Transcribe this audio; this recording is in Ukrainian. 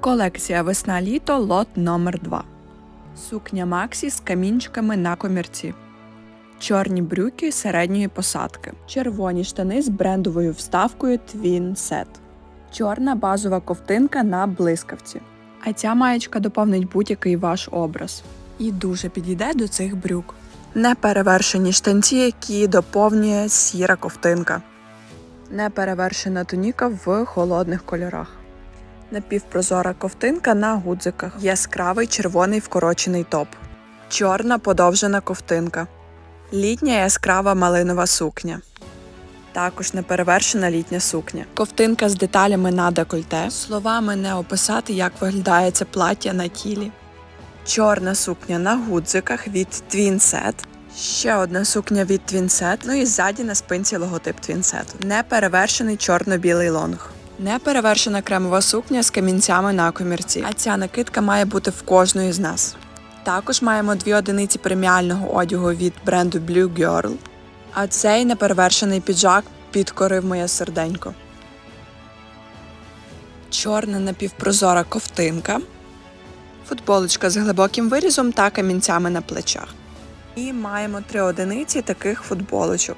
Колекція весна-літо лот номер 2 Сукня Максі з камінчиками на комірці. Чорні брюки середньої посадки. Червоні штани з брендовою вставкою Twin Set. Чорна базова ковтинка на блискавці. А ця маєчка доповнить будь-який ваш образ. І дуже підійде до цих брюк. Неперевершені штанці, які доповнює сіра ковтинка. Неперевершена туніка в холодних кольорах. Напівпрозора ковтинка на гудзиках. Яскравий червоний вкорочений топ. Чорна подовжена ковтинка. Літня яскрава малинова сукня. Також неперевершена літня сукня. Ковтинка з деталями на декольте. Словами не описати, як виглядає це плаття на тілі. Чорна сукня на гудзиках від Set. Ще одна сукня від Set, ну і ззаді на спинці логотип Set. Неперевершений чорно-білий лонг. Неперевершена кремова сукня з камінцями на комірці. А ця накидка має бути в кожної з нас. Також маємо дві одиниці преміального одягу від бренду Blue Girl. А цей неперевершений піджак підкорив моє серденько. Чорна напівпрозора ковтинка. Футболочка з глибоким вирізом та камінцями на плечах. І маємо три одиниці таких футболочок.